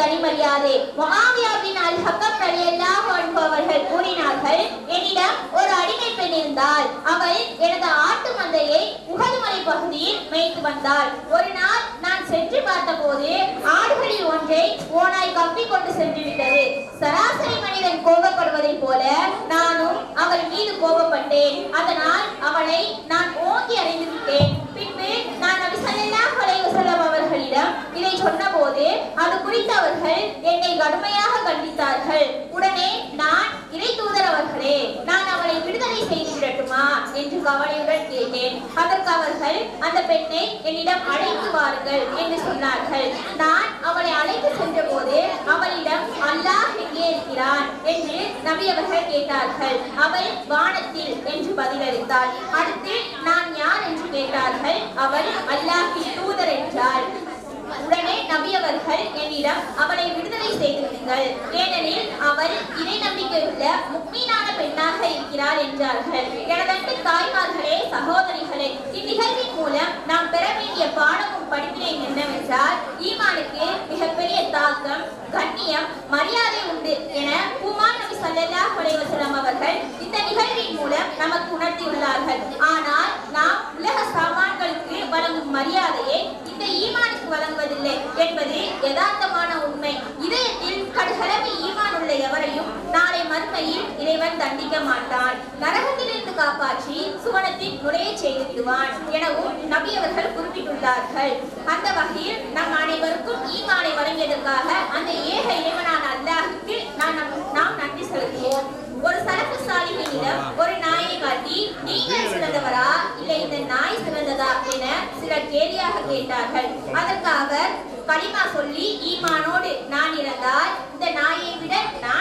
தனி மரியாதை முகாவியா பின் அல் ஹக்கம் ரலியல்லாஹு அன்ஹு அவர்கள் கூறினார்கள் என்னிடம் ஒரு அடிமை பெண் இருந்தால் அவள் எனது ஆட்டு மந்தையை உகது பகுதியில் மேய்த்து வந்தாள். ஒரு நாள் நான் சென்று பார்த்தபோது ஆடுகளில் ஒன்றை ஓனாய் கப்பி கொண்டு சென்று விட்டது. சராசரி மனிதன் கோபப்படுவதைப் போல நானும் அவள் மீது கோபப்பட்டேன். அதனால் அவளை நான் ஓ குறித்தவர்கள் என்னை கடுமையாக கண்டித்தார்கள். உடனே நான் இறை தூதரவர்களே நான் அவளை விடுதலை செய்து விடட்டுமா என்று கவலையுடன் கேட்டேன். அதற்கு அவர்கள் அந்த பெண்ணை என்னிடம் அழைத்து வாருங்கள் என்று சொன்னார்கள். நான் அவளை அழைத்து சென்றபோது அவளிடம் அல்லாஹ் எங்கே இருக்கிறான்? என்று நபி அவர்கள் கேட்டார்கள். அவள் வானத்தில் என்று பதிலளித்தாள். அடுத்து நான் யார் என்று கேட்டார்கள் அவள் அல்லாஹின் தூதர் என்றாள் உடனே நபி மூலம் என்னிடம் அவளை விடுதலை செய்து விடுங்கள். ஏனெனில் அவள் இறை நம்பிக்கையுள்ள முக்மீனான பெண்ணாக இருக்கிறார் என்றார்கள். எனதன்பு தாய்மார்களே சகோதரிகளே இந்நிகழ்வின் மூலம் நாம் பெற வேண்டிய பாடமும் படிப்பினையும் என்னவென்றால் ஈமானுக்கு மிகப்பெரிய தாக்கம் கண்ணியம் மரியாதை உண்டு என பூமான் நபி ஸல்லல்லாஹு அலைஹி வஸல்லம் அவர்கள் இந்த நிகழ்வின் மூலம் நமக்கு உணர்த்தி இறைவன் தண்டிக்க மாட்டான் நரகத்திலிருந்து காப்பாற்றி சுவனத்தில் நுழைய செய்து எனவும் நபி அவர்கள் குறிப்பிட்டுள்ளார்கள். அந்த வகையில் நம் அனைவருக்கும் ஈமானை வழங்கியதற்காக அந்த ஏக இறைவனான அல்லாஹுக்கு நாம் நாம் நன்றி செலுத்துவோம். ஒரு சரக்கு சாலிகளிடம் ஒரு நாயை காட்டி நீங்கள் சிறந்தவரா? இல்லை இந்த நாய் சிறந்ததா? என சிலர் கேலியாக கேட்டார்கள். அதற்காக களிமா சொல்லி ஈமானோடு நான் இருந்தால் இந்த நாயை விட நான்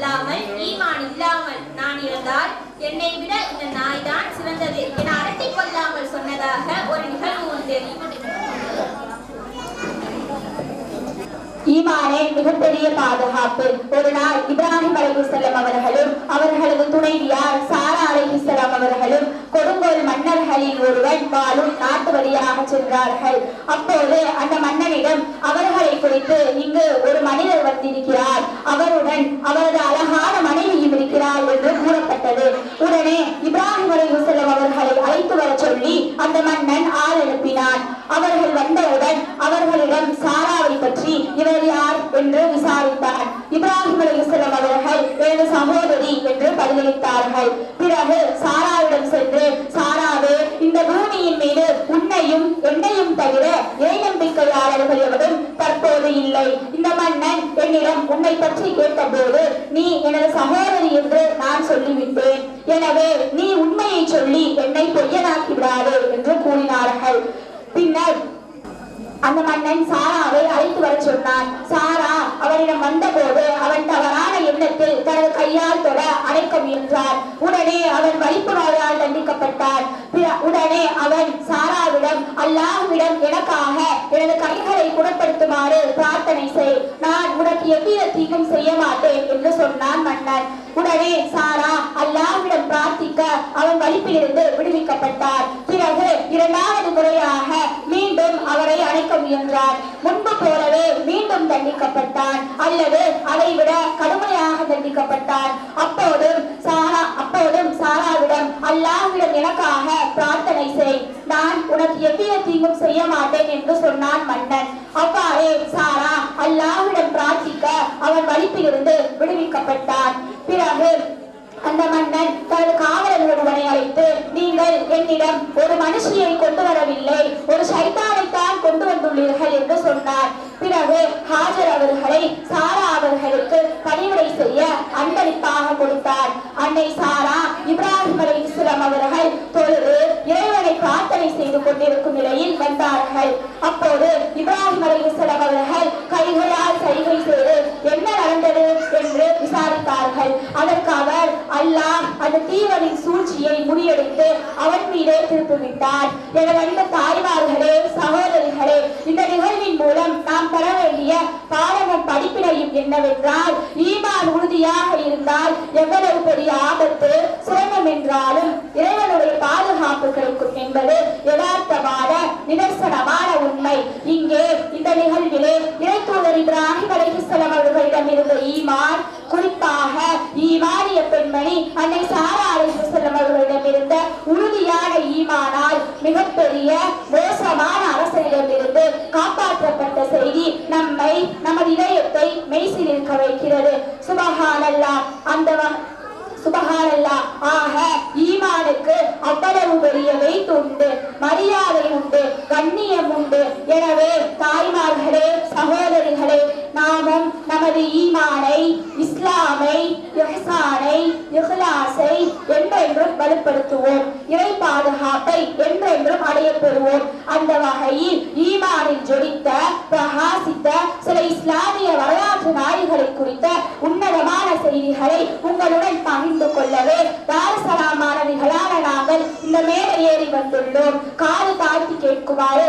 களிமா ஈமான் இல்லாமல் நான் இருந்தால் என்னை விட இந்த நாய் தான் சிறந்தது என அரட்டிக் கொள்ளாமல் சொன்னதாக ஒரு நிகழ்வு உண்டு ஈமானே மிகப்பெரிய பாதுகாப்பு. ஒரு நாள் இப்ராஹிம் அலைஹிஸ்ஸலாம் அவர்களும் அவர்களது துணைவியார் சாரா அலைஹிஸ்ஸலாம் அவர்களும் கொடுங்கோல் மன்னர்களில் ஒருவன் பாலும் நாட்டு வழியாக சென்றார்கள். அப்போது அந்த மன்னனிடம் அவர்களை குறித்து இங்கு ஒரு மனிதர் வந்திருக்கிறார். அவருடன் அவரது அழகான மனைவியும் இருக்கிறார் என்று கூறப்பட்டது. உடனே இப்ராஹிம் அலி முசலம் அவர்களை அழைத்து வர சொல்லி அந்த மன்னன் ஆள் எழுப்பினான். அவர்கள் வந்தவுடன் அவர்களிடம் சாராவை பற்றி இவர் யார் என்று விசாரித்தார் இப்ராஹிம் அலி முசலம் அவர்கள் எனது சகோதரி என்று பதிலளித்தார்கள். பிறகு சாராவிடம் நம்பிக்கையாளர்கள் எவரும் தற்போது இல்லை. இந்த மன்னன் என்னிடம் உன்னை பற்றி கேட்டபோது நீ எனது சகோதரி என்று நான் சொல்லிவிட்டேன். எனவே நீ உண்மையை சொல்லி என்னை பொய்யனாக்கி விடாதே என்று கூறினார்கள். பின்னர் அந்த மன்னன் சாராவை அழைத்து வர சொன்னான். சாரா அவனிடம் வந்தபோது அவன் தவறான எண்ணத்தில் தனது கையால் தொட அழைக்க முயன்றார் உடனே அவன் வலிப்பு நோயால் தண்டிக்கப்பட்டார் பிற- உடனே அவன் சாராவிடம் அல்லாஹ்விடம் எனக்காக எனது கைகளை குணப்படுத்துமாறு பிரார்த்தனை செய். நான் உனக்கு எவ்வித தீங்கும் செய்ய மாட்டேன் என்று சொன்னான் மன்னன் உடனே சாரா அல்லாவிடம் பிரார்த்திக்க அவன் வலிப்பிலிருந்து விடுவிக்கப்பட்டார் பிறகு இரண்டாவது முறையாக மீண்டும் அவரை அழைக்க முயன்றார் முன்பு போலவே மீண்டும் தண்டிக்கப்பட்டான். அல்லது அதை விட கடுமையாக தண்டிக்கப்பட்டான். அப்போதும் சாரா அப்போதும் சாராவிடம் அல்லாவிடம் எனக்காக பிரார்த்தனை செய். நான் உனக்கு எவ்வித தீங்கும் செய்ய மாட்டேன் என்று சொன்னான் மன்னன். அவ்வாறே சாரா அல்லாஹ்விடம் பிரார்த்திக்க அவன் வலிப்பிலிருந்து விடுவிக்கப்பட்டான். பிறகு அந்த மன்னன் தனது காவலர் ஒருவனை அழைத்து நீங்கள் என்னிடம் ஒரு மனுஷியை கொண்டு வரவில்லை ஒரு சைத்தானைத்தான் கொண்டு வந்துள்ளீர்கள் என்று சொன்னார். பிறகு ஹாஜர் அவர்களை சாரா அவர்களுக்கு பணிவிடை செய்ய அன்பளிப்பாக கொடுத்தார். அன்னை சாரா கொண்டிருக்கும் நிலையில் வந்தார்கள். அப்போது இப்ராஹிம் அலை அவர்கள் கைகளால் சைகை செய்து என்ன நடந்தது? என்று விசாரித்தார்கள். அதற்கு அவர் அல்லாஹ் அந்த தீவனின் சூழ்ச்சியை முறியடித்து அவன் மீதே திருப்பிவிட்டார். எனது அன்பு தாய்மார்களே சகோதரிகளே இந்த நிகழ்வின் மூலம் நாம் பெற வேண்டிய பாடமும் படிப்பினையும் என்னவென்றால் ஈமான் உறுதியாக இருந்தால் எவ்வளவு பெரிய ஆபத்து சிரமம் என்றாலும் இறைவனுடைய பாதுகாப்பு கிடைக்கும் என்பது யதார்த்தமான நிதர்சனமான உண்மை. இங்கே இந்த நிகழ்விலே இறைத்தூதர் இப்ராஹிம் அலிஹிஸ்லாம் அவர்களிடம் இருந்த ஈமான் குறிப்பாக ஈமானிய பெண்மணி அன்னை சாரா அலிஹிஸ்லாம் அவர்களிடம் இருந்த உறுதியான ஈமானால் மிகப்பெரிய மோசமான அரசனிடமிருந்து காப்பாற்றப்பட்ட செய்தி நம்மை நமது இதயத்தை மெய்சிலிருக்க வைக்கிறது. சுபகானல்லாம் அந்த சுபகாரல்லா ஆக ஈமானுக்கு அவ்வளவு பெரிய வெயிட் உண்டு. மரியாதை உண்டு. கண்ணியம் உண்டு. எனவே தாய்மார்களே சகோதரிகளே நாமும் நமது ஈமானை இஸ்லாமை என்றென்றும் இறை பாதுகாப்பை என்றென்றும் அடைய பெறுவோம். அந்த வகையில் ஈமானில் ஜொலித்த பிரகாசித்த சில இஸ்லாமிய வரலாற்று நாடுகளை குறித்த உன்னதமான செய்திகளை உங்களுடன் பகிர்ந்து கொள்ளவே தாரசலாம் மாணவிகளான நாங்கள் இந்த மேடை ஏறி வந்துள்ளோம். காது தாழ்த்தி கேட்குமாறு